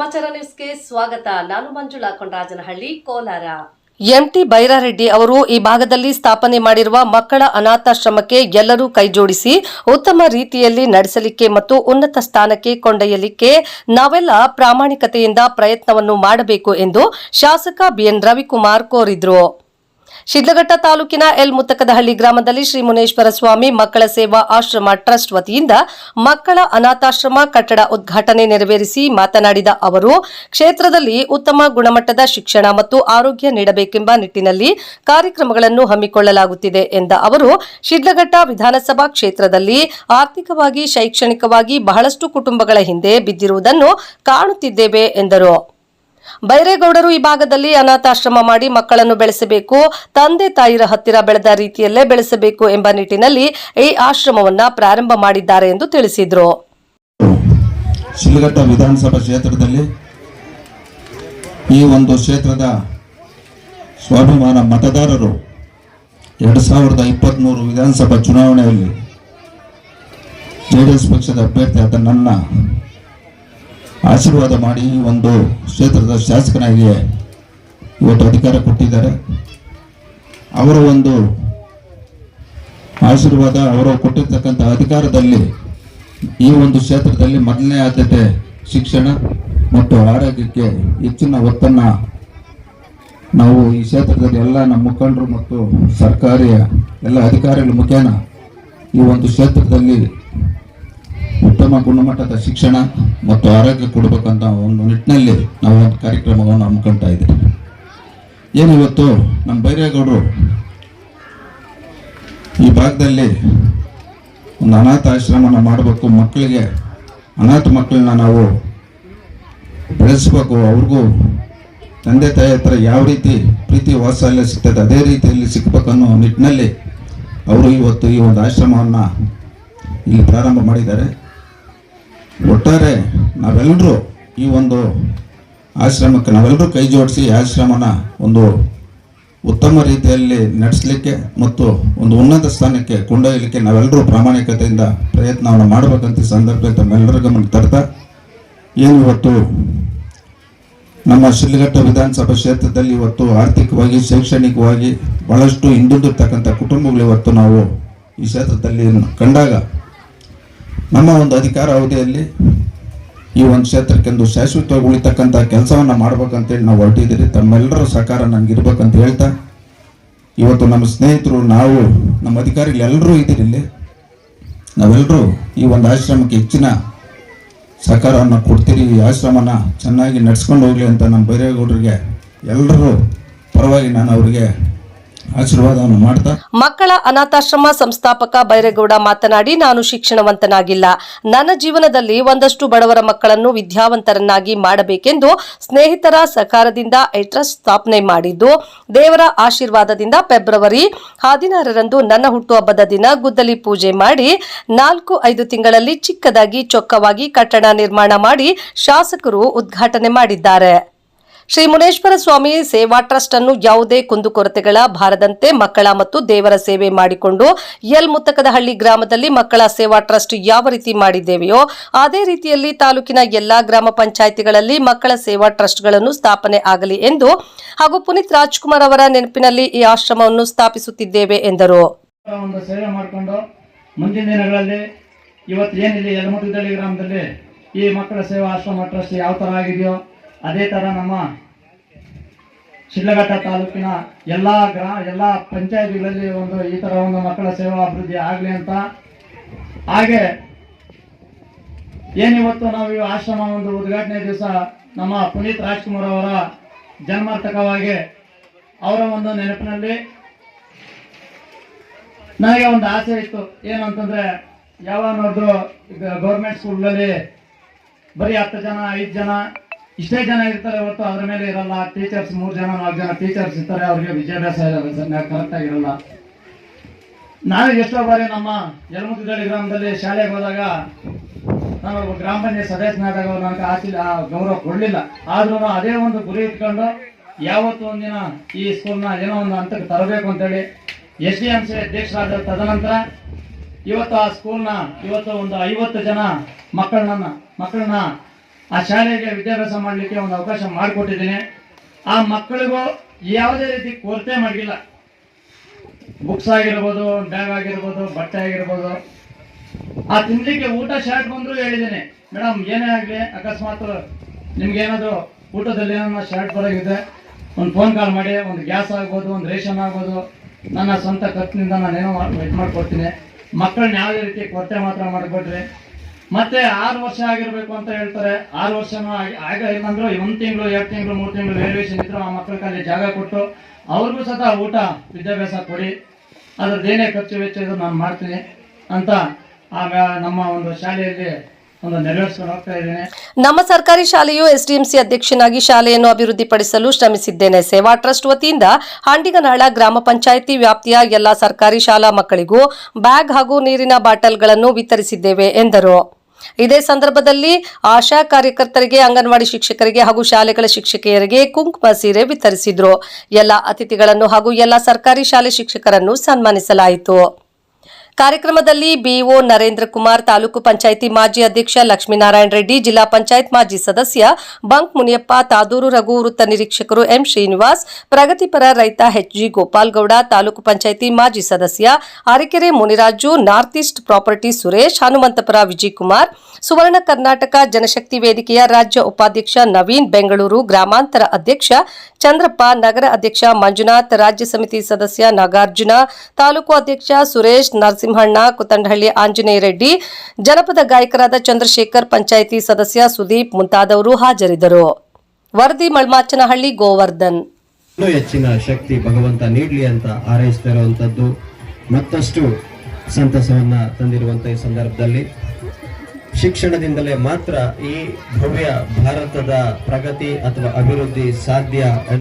ಸಮಾಚಾರ ನ್ಯೂಸ್ಗೆ ಸ್ವಾಗತ. ನಾನು ಮಂಜುಳಾ ಕೊಂಡರಾಜನಹಳ್ಳಿ, ಕೋಲಾರ. ಎಂಟಿ ಬೈರಾರೆಡ್ಡಿ ಅವರು ಈ ಭಾಗದಲ್ಲಿ ಸ್ಥಾಪನೆ ಮಾಡಿರುವ ಮಕ್ಕಳ ಅನಾಥಾಶ್ರಮಕ್ಕೆ ಎಲ್ಲರೂ ಕೈಜೋಡಿಸಿ ಉತ್ತಮ ರೀತಿಯಲ್ಲಿ ನಡೆಸಲಿಕ್ಕೆ ಮತ್ತು ಉನ್ನತ ಸ್ಥಾನಕ್ಕೆ ಕೊಂಡೊಯ್ಯಲಿಕ್ಕೆ ನಾವೆಲ್ಲ ಪ್ರಾಮಾಣಿಕತೆಯಿಂದ ಪ್ರಯತ್ನವನ್ನು ಮಾಡಬೇಕು ಎಂದು ಶಾಸಕ ಬಿಎನ್ ರವಿಕುಮಾರ್ ಕೋರಿದ್ರು. ಶಿಡ್ಲಘಟ್ಟ ತಾಲೂಕಿನ ಎಲ್ ಮುತ್ತಕದಹಳ್ಳಿ ಗ್ರಾಮದಲ್ಲಿ ಶ್ರೀ ಮುನೇಶ್ವರ ಸ್ವಾಮಿ ಮಕ್ಕಳ ಸೇವಾ ಆಶ್ರಮ ಟ್ರಸ್ಟ್ ವತಿಯಿಂದ ಮಕ್ಕಳ ಅನಾಥಾಶ್ರಮ ಕಟ್ಟಡ ಉದ್ಘಾಟನೆ ನೆರವೇರಿಸಿ ಮಾತನಾಡಿದ ಅವರು, ಕ್ಷೇತ್ರದಲ್ಲಿ ಉತ್ತಮ ಗುಣಮಟ್ಟದ ಶಿಕ್ಷಣ ಮತ್ತು ಆರೋಗ್ಯ ನೀಡಬೇಕೆಂಬ ನಿಟ್ಟಿನಲ್ಲಿ ಕಾರ್ಯಕ್ರಮಗಳನ್ನು ಹಮ್ಮಿಕೊಳ್ಳಲಾಗುತ್ತಿದೆ ಎಂದ ಅವರು, ಶಿಡ್ಲಘಟ್ಟ ವಿಧಾನಸಭಾ ಕ್ಷೇತ್ರದಲ್ಲಿ ಆರ್ಥಿಕವಾಗಿ, ಶೈಕ್ಷಣಿಕವಾಗಿ ಬಹಳಷ್ಟು ಕುಟುಂಬಗಳ ಹಿಂದೆ ಬಿದ್ದಿರುವುದನ್ನು ಕಾಣುತ್ತಿದ್ದೇವೆ ಎಂದರು. ಬೈರೇಗೌಡರು ಈ ಭಾಗದಲ್ಲಿ ಅನಾಥಾಶ್ರಮ ಮಾಡಿ ಮಕ್ಕಳನ್ನು ಬೆಳೆಸಬೇಕು, ತಂದೆ ತಾಯಿರ ಹತ್ತಿರ ಬೆಳೆದ ರೀತಿಯಲ್ಲೇ ಬೆಳೆಸಬೇಕು ಎಂಬ ನಿಟ್ಟಿನಲ್ಲಿ ಈ ಆಶ್ರಮವನ್ನ ಪ್ರಾರಂಭ ಮಾಡಿದ್ದಾರೆ ಎಂದು ತಿಳಿಸಿದರು. ಶಿಲ್ಘಟ್ಟ ವಿಧಾನಸಭಾ ಕ್ಷೇತ್ರದಲ್ಲಿ ಈ ಒಂದು ಕ್ಷೇತ್ರದ ಸ್ವಾಭಿಮಾನ ಮತದಾರರು ಎರಡು ಸಾವಿರದ ಇಪ್ಪತ್ತ್ಮೂರು ವಿಧಾನಸಭಾ ಚುನಾವಣೆಯಲ್ಲಿ ಜೆ ಡಿ ಎಸ್ ಪಕ್ಷದ ಅಭ್ಯರ್ಥಿಯಾದ ನನ್ನ ಆಶೀರ್ವಾದ ಮಾಡಿ ಒಂದು ಕ್ಷೇತ್ರದ ಶಾಸಕನಾಗಿ ಇವತ್ತು ಅಧಿಕಾರ ಕೊಟ್ಟಿದ್ದಾರೆ. ಅವರ ಒಂದು ಆಶೀರ್ವಾದ, ಅವರು ಕೊಟ್ಟಿರ್ತಕ್ಕಂಥ ಅಧಿಕಾರದಲ್ಲಿ ಈ ಒಂದು ಕ್ಷೇತ್ರದಲ್ಲಿ ಮೊದಲನೇ ಆದ್ಯತೆ, ಶಿಕ್ಷಣ ಮತ್ತು ಆರೋಗ್ಯಕ್ಕೆ ಹೆಚ್ಚಿನ ಒತ್ತನ್ನು ನಾವು ಈ ಕ್ಷೇತ್ರದಲ್ಲಿ ಎಲ್ಲ ನಮ್ಮ ಮುಖಂಡರು ಮತ್ತು ಸರ್ಕಾರಿ ಎಲ್ಲ ಅಧಿಕಾರಿಗಳ ಮುಖೇನ ಈ ಒಂದು ಕ್ಷೇತ್ರದಲ್ಲಿ ಉತ್ತಮ ಗುಣಮಟ್ಟದ ಶಿಕ್ಷಣ ಮತ್ತು ಆರೋಗ್ಯ ಕೊಡಬೇಕಂತ ಒಂದು ನಿಟ್ಟಿನಲ್ಲಿ ನಾವು ಒಂದು ಕಾರ್ಯಕ್ರಮವನ್ನು ಹಮ್ಮಿಕೊಳ್ತಾ ಇದ್ದೀವಿ. ಏನು ಇವತ್ತು ನಮ್ಮ ಬೈರೇಗೌಡರು ಈ ಭಾಗದಲ್ಲಿ ಒಂದು ಅನಾಥ ಆಶ್ರಮನ ಮಾಡಬೇಕು, ಮಕ್ಕಳಿಗೆ ಅನಾಥ ಮಕ್ಕಳನ್ನ ನಾವು ಬೆಳೆಸಬೇಕು, ಅವ್ರಿಗೂ ತಂದೆ ತಾಯಿ ಹತ್ರ ಯಾವ ರೀತಿ ಪ್ರೀತಿ ವಾತ್ಸಲ್ಯ ಸಿಗ್ತದೆ, ಅದೇ ರೀತಿಯಲ್ಲಿ ಸಿಗ್ಬೇಕನ್ನೋ ನಿಟ್ಟಿನಲ್ಲಿ ಅವರು ಇವತ್ತು ಈ ಒಂದು ಆಶ್ರಮವನ್ನು ಇಲ್ಲಿ ಪ್ರಾರಂಭ ಮಾಡಿದ್ದಾರೆ. ಒಟ್ಟಾರೆ ನಾವೆಲ್ಲರೂ ಈ ಒಂದು ಆಶ್ರಮಕ್ಕೆ ನಾವೆಲ್ಲರೂ ಕೈ ಜೋಡಿಸಿ ಆಶ್ರಮನ ಒಂದು ಉತ್ತಮ ರೀತಿಯಲ್ಲಿ ನಡೆಸಲಿಕ್ಕೆ ಮತ್ತು ಒಂದು ಉನ್ನತ ಸ್ಥಾನಕ್ಕೆ ಕೊಂಡೊಯ್ಯಲಿಕ್ಕೆ ನಾವೆಲ್ಲರೂ ಪ್ರಾಮಾಣಿಕತೆಯಿಂದ ಪ್ರಯತ್ನವನ್ನು ಮಾಡಬೇಕಂತ ಸಂದರ್ಭದಲ್ಲಿ ತಮ್ಮೆಲ್ಲರ ಗಮನ ತರ್ತಾ. ಏನು ಇವತ್ತು ನಮ್ಮ ಶಿಲ್ಘಟ್ಟ ವಿಧಾನಸಭಾ ಕ್ಷೇತ್ರದಲ್ಲಿ ಇವತ್ತು ಆರ್ಥಿಕವಾಗಿ, ಶೈಕ್ಷಣಿಕವಾಗಿ ಬಹಳಷ್ಟು ಹಿಂದುಳಿದಿರ್ತಕ್ಕಂಥ ಕುಟುಂಬಗಳು ಇವತ್ತು ನಾವು ಈ ಕ್ಷೇತ್ರದಲ್ಲಿ ಕಂಡಾಗ ನಮ್ಮ ಒಂದು ಅಧಿಕಾರ ಅವಧಿಯಲ್ಲಿ ಈ ಒಂದು ಕ್ಷೇತ್ರಕ್ಕೆಂದು ಶಾಶ್ವತವಾಗಿ ಉಳಿತಕ್ಕಂಥ ಕೆಲಸವನ್ನು ಮಾಡ್ಬೇಕಂತೇಳಿ ನಾವು ಹೊರಟಿದ್ದೀರಿ. ತಮ್ಮೆಲ್ಲರ ಸಹಕಾರ ನನಗೆ ಇರ್ಬೇಕಂತ ಹೇಳ್ತಾ, ಇವತ್ತು ನಮ್ಮ ಸ್ನೇಹಿತರು, ನಾವು, ನಮ್ಮ ಅಧಿಕಾರಿಗಳು ಎಲ್ಲರೂ ಇದ್ದೀರಿ ಇಲ್ಲಿ. ನಾವೆಲ್ಲರೂ ಈ ಒಂದು ಆಶ್ರಮಕ್ಕೆ ಹೆಚ್ಚಿನ ಸಹಕಾರವನ್ನು ಕೊಡ್ತೀರಿ. ಈ ಆಶ್ರಮನ ಚೆನ್ನಾಗಿ ನಡೆಸ್ಕೊಂಡು ಹೋಗಲಿ ಅಂತ ನಮ್ಮ ಬೈರೇಗೌಡರಿಗೆ ಎಲ್ಲರೂ ಪರವಾಗಿ ನಾನು ಅವರಿಗೆ ಆಶೀರ್ವಾದವನ್ನು ಮಾಡ್ತಾ. ಮಕ್ಕಳ ಅನಾಥಾಶ್ರಮ ಸಂಸ್ಥಾಪಕ ಬೈರೇಗೌಡ ಮಾತನಾಡಿ, ನಾನು ಶಿಕ್ಷಣವಂತನಾಗಿಲ್ಲ. ನನ್ನ ಜೀವನದಲ್ಲಿ ಒಂದಷ್ಟು ಬಡವರ ಮಕ್ಕಳನ್ನು ವಿದ್ಯಾವಂತರನ್ನಾಗಿ ಮಾಡಬೇಕೆಂದು ಸ್ನೇಹಿತರ ಸಹಕಾರದಿಂದ ಐಟ್ರಸ್ಟ್ ಟ್ರಸ್ಟ್ ಸ್ಥಾಪನೆ ಮಾಡಿದ್ದು, ದೇವರ ಆಶೀರ್ವಾದದಿಂದ ಫೆಬ್ರವರಿ ಹದಿನಾರರಂದು ನನ್ನ ಹುಟ್ಟುಹಬ್ಬದ ದಿನ ಗುದ್ದಲಿ ಪೂಜೆ ಮಾಡಿ, ನಾಲ್ಕು ಐದು ತಿಂಗಳಲ್ಲಿ ಚಿಕ್ಕದಾಗಿ ಚೊಕ್ಕವಾಗಿ ಕಟ್ಟಡ ನಿರ್ಮಾಣ ಮಾಡಿ ಶಾಸಕರು ಉದ್ಘಾಟನೆ ಮಾಡಿದ್ದಾರೆ. ಶ್ರೀ ಮುನೇಶ್ವರ ಸ್ವಾಮಿ ಸೇವಾ ಟ್ರಸ್ಟ್ ಅನ್ನು ಯಾವುದೇ ಕುಂದುಕೊರತೆಗಳ ಬಾರದಂತೆ ಮಕ್ಕಳ ಮತ್ತು ದೇವರ ಸೇವೆ ಮಾಡಿಕೊಂಡು ಎಲ್ ಮುತ್ತಕದಹಳ್ಳಿ ಗ್ರಾಮದಲ್ಲಿ ಮಕ್ಕಳ ಸೇವಾ ಟ್ರಸ್ಟ್ ಯಾವ ರೀತಿ ಮಾಡಿದ್ದೇವೆಯೋ, ಅದೇ ರೀತಿಯಲ್ಲಿ ತಾಲೂಕಿನ ಎಲ್ಲಾ ಗ್ರಾಮ ಪಂಚಾಯಿತಿಗಳಲ್ಲಿ ಮಕ್ಕಳ ಸೇವಾ ಟ್ರಸ್ಟ್ಗಳನ್ನು ಸ್ಥಾಪನೆ ಆಗಲಿ ಎಂದು ಹಾಗೂ ಪುನೀತ್ ರಾಜ್ಕುಮಾರ್ ಅವರ ನೆನಪಿನಲ್ಲಿ ಈ ಆಶ್ರಮವನ್ನು ಸ್ಥಾಪಿಸುತ್ತಿದ್ದೇವೆ ಎಂದರು. ಈ ಮಕ್ಕಳ ಸೇವಾ ಆಶ್ರಮ ಟ್ರಸ್ಟ್ ಯಾವ ತರ ಆಗಿದೆಯೋ ಅದೇ ಥರ ನಮ್ಮ ಶಿಡ್ಲಘಟ್ಟ ತಾಲೂಕಿನ ಎಲ್ಲ ಗ್ರಾ, ಎಲ್ಲ ಪಂಚಾಯತಿಗಳಲ್ಲಿ ಒಂದು ಈ ಥರ ಒಂದು ಮಕ್ಕಳ ಸೇವಾ ಅಭಿವೃದ್ಧಿ ಆಗಲಿ ಅಂತ. ಹಾಗೆ ಏನಿವತ್ತು ನಾವು ಈ ಆಶ್ರಮ ಒಂದು ಉದ್ಘಾಟನೆ ದಿವಸ ನಮ್ಮ ಪುನೀತ್ ರಾಜ್ಕುಮಾರ್ ಅವರ ಜನ್ಮಾರ್ಥಕವಾಗಿ ಅವರ ಒಂದು ನೆನಪಿನಲ್ಲಿ ನನಗೆ ಒಂದು ಆಸೆ ಇತ್ತು. ಏನು ಅಂತಂದ್ರೆ ಯಾವ ನೋಡಿದ್ರು ಗೌರ್ಮೆಂಟ್ ಸ್ಕೂಲ್ಗಳಲ್ಲಿ ಬರೀ ಹತ್ತು ಜನ, ಐದು ಜನ ಇಷ್ಟೇ ಜನ ಇರ್ತಾರೆ ಹೊರತು ಅದ್ರ ಮೇಲೆ ಇರಲ್ಲ. ಟೀಚರ್ಸ್ ಮೂರು ಜನ, ನಾಲ್ಕು ಜನ ಟೀಚರ್ಸ್ ಇರ್ತಾರೆ, ಅವ್ರಿಗೆ ವಿದ್ಯಾಭ್ಯಾಸ ಕರೆಕ್ಟ್ ಆಗಿರಲ್ಲ ನಾನು ಎಷ್ಟೋ ಬಾರಿ ನಮ್ಮ ಯಲಮುತ್ತಿದಳ್ಳಿ ಗ್ರಾಮದಲ್ಲಿ ಶಾಲೆಗೆ ಹೋದಾಗ ನಾವು ಗ್ರಾಮ ಪಂಚಾಯತ್ ಸದಸ್ಯನಾದಾಗ ನನಗೆ ಆಚೆ ಆ ಗೌರವ ಕೊಡಲಿಲ್ಲ. ಆದ್ರೂ ಅದೇ ಒಂದು ಗುರಿ ಇಟ್ಕೊಂಡು ಯಾವತ್ತು ಒಂದಿನ ಈ ಸ್ಕೂಲ್ನ ಏನೋ ಒಂದು ಹಂತಕ್ಕೆ ತರಬೇಕು ಅಂತೇಳಿ ಎಸ್ ಡಿ ಎಂ ಸಿ ಅಧ್ಯಕ್ಷರಾದ ತದನಂತರ ಇವತ್ತು ಆ ಸ್ಕೂಲ್ನ ಇವತ್ತು ಒಂದು ಐವತ್ತು ಜನ ಮಕ್ಕಳನ್ನ ಮಕ್ಕಳನ್ನ ಆ ಶಾಲೆಗೆ ವಿದ್ಯಾಭ್ಯಾಸ ಮಾಡಲಿಕ್ಕೆ ಒಂದು ಅವಕಾಶ ಮಾಡಿಕೊಟ್ಟಿದ್ದೀನಿ. ಆ ಮಕ್ಕಳಿಗೂ ಯಾವುದೇ ರೀತಿ ಕೊರತೆ ಮಾಡಿಲ್ಲ ಬುಕ್ಸ್ ಆಗಿರ್ಬೋದು, ಬ್ಯಾಗ್ ಆಗಿರ್ಬೋದು, ಬಟ್ಟೆ ಆಗಿರ್ಬೋದು. ಆ ತಿನ್ಲಿಕ್ಕೆ ಊಟ ಶಾರ್ಟ್ ಬಂದ್ರು ಹೇಳಿದ್ದೀನಿ. ಮೇಡಮ್, ಏನೇ ಆಗಲಿ, ಅಕಸ್ಮಾತ್ ನಿಮ್ಗೆ ಏನಾದ್ರು ಊಟದಲ್ಲಿ ಏನೋ ಶಾರ್ಟ್ ಬರೋಗಿದೆ ಒಂದು ಫೋನ್ ಕಾಲ್ ಮಾಡಿ, ಒಂದು ಗ್ಯಾಸ್ ಆಗ್ಬೋದು, ಒಂದು ರೇಷನ್ ಆಗ್ಬೋದು. ನನ್ನ ಸ್ವಂತ ಖರ್ಚಿನಿಂದ ನಾನೇನೋ ಇದು ಮಾಡ್ಕೊಡ್ತೀನಿ. ಮಕ್ಕಳನ್ನ ಯಾವುದೇ ರೀತಿ ಕೊರತೆ ಮಾತ್ರ ಮಾಡಿಕೊಡ್ರಿ. ಮತ್ತೆ ಆರು ವರ್ಷ ಆಗಿರ್ಬೇಕು ಅಂತ ಹೇಳ್ತಾರೆ. ಆರು ವರ್ಷನೂ ಆಗಿ ಏನಂದ್ರು ಒಂದು ತಿಂಗಳು, ಎರಡು ತಿಂಗಳು, ಮೂರು ತಿಂಗಳು ವೇರಿಯೇಷನ್ ಇದ್ರು ಆ ಮಕ್ಕಳ ಅಲ್ಲಿ ಜಾಗ ಕೊಟ್ಟು ಅವ್ರಿಗೂ ಸಹ ಊಟ, ವಿದ್ಯಾಭ್ಯಾಸ ಕೊಡಿ. ಅದ್ರದ್ದೇನೇ ಖರ್ಚು ವೆಚ್ಚ ಇದು ನಾನು ಮಾಡ್ತೀನಿ ಅಂತ ಆಗ ನಮ್ಮ ಒಂದು ಶಾಲೆಯಲ್ಲಿ ನಮ್ಮ ಸರ್ಕಾರಿ ಶಾಲೆಯು ಎಸ್ಡಿಎಂಸಿ ಅಧ್ಯಕ್ಷನಾಗಿ ಶಾಲೆಯನ್ನು ಅಭಿವೃದ್ಧಿಪಡಿಸಲು ಶ್ರಮಿಸಿದ್ದೇನೆ. ಸೇವಾ ಟ್ರಸ್ಟ್ ವತಿಯಿಂದ ಹಾಂಡಿಗನಾಳ ಗ್ರಾಮ ಪಂಚಾಯಿತಿ ವ್ಯಾಪ್ತಿಯ ಎಲ್ಲಾ ಸರ್ಕಾರಿ ಶಾಲಾ ಮಕ್ಕಳಿಗೂ ಬ್ಯಾಗ್ ಹಾಗೂ ನೀರಿನ ಬಾಟಲ್ಗಳನ್ನು ವಿತರಿಸಿದ್ದೇವೆ ಎಂದರು. ಇದೇ ಸಂದರ್ಭದಲ್ಲಿ ಆಶಾ ಕಾರ್ಯಕರ್ತರಿಗೆ, ಅಂಗನವಾಡಿ ಶಿಕ್ಷಕರಿಗೆ ಹಾಗೂ ಶಾಲೆಗಳ ಶಿಕ್ಷಕಿಯರಿಗೆ ಕುಂಕುಮ ಸೀರೆ ವಿತರಿಸಿದ್ರು. ಎಲ್ಲ ಅತಿಥಿಗಳನ್ನು ಹಾಗೂ ಎಲ್ಲ ಸರ್ಕಾರಿ ಶಾಲೆ ಶಿಕ್ಷಕರನ್ನು ಸನ್ಮಾನಿಸಲಾಯಿತು. ಕಾರ್ಯಕ್ರಮದಲ್ಲಿ ಬಿಇಒ ನರೇಂದ್ರ ಕುಮಾರ್, ತಾಲೂಕು ಪಂಚಾಯಿತಿ ಮಾಜಿ ಅಧ್ಯಕ್ಷ ಲಕ್ಷ್ಮೀನಾರಾಯಣ ರೆಡ್ಡಿ, ಜಿಲ್ಲಾ ಪಂಚಾಯತ್ ಮಾಜಿ ಸದಸ್ಯ ಬಂಕ್ ಮುನಿಯಪ್ಪ, ತಾದೂರು ರಘು ವೃತ್ತ ನಿರೀಕ್ಷಕರು ಎಂ ಶ್ರೀನಿವಾಸ್ ಪ್ರಗತಿಪರ ರೈತ ಎಚ್ಜಿ ಗೋಪಾಲ್ಗೌಡ, ತಾಲೂಕು ಪಂಚಾಯಿತಿ ಮಾಜಿ ಸದಸ್ಯ Arakere Muniraju north east property Suresh, Hanumanthapura Vijay Kumar Suvarna Karnataka Janashakti ವೇದಿಕೆಯ ರಾಜ್ಯ ಉಪಾಧ್ಯಕ್ಷ ನವೀನ್ ಬೆಂಗಳೂರು ಗ್ರಾಮಾಂತರ ಅಧ್ಯಕ್ಷ ಚಂದ್ರಪ್ಪ, ನಗರ ಅಧ್ಯಕ್ಷ ಮಂಜುನಾಥ್, ರಾಜ್ಯ ಸಮಿತಿ ಸದಸ್ಯ ನಾಗಾರ್ಜುನ, ತಾಲೂಕು ಅಧ್ಯಕ್ಷ ಸುರೇಶ್, ನರಸಿಂಹಣ್ಣ, ಕುತಂಡಹಳ್ಳಿ ಆಂಜನೇಯ ರೆಡ್ಡಿ, ಜನಪದ ಗಾಯಕರಾದ ಚಂದ್ರಶೇಖರ್, ಪಂಚಾಯಿತಿ ಸದಸ್ಯ ಸುದೀಪ್ ಮುಂತಾದವರು ಹಾಜರಿದ್ದರು. ವರದಿ ಮಳ್ಮಾಚನಹಳ್ಳಿ ಗೋವರ್ಧನ್. ಹೆಚ್ಚಿನ ಶಕ್ತಿ ಭಗವಂತ ನೀಡಲಿ ಅಂತ ಹಾರೈಸ್ತಾ ಇರುವಂತದ್ದು ಮತ್ತಷ್ಟು ಸಂತಸವನ್ನ ತಂದಿರುವಂತ ಈ ಸಂದರ್ಭದಲ್ಲಿ. ಶಿಕ್ಷಣದಿಂದಲೇ ಮಾತ್ರ ಈ ಭವ್ಯ ಭಾರತದ ಪ್ರಗತಿ ಅಥವಾ ಅಭಿವೃದ್ಧಿ ಸಾಧ್ಯ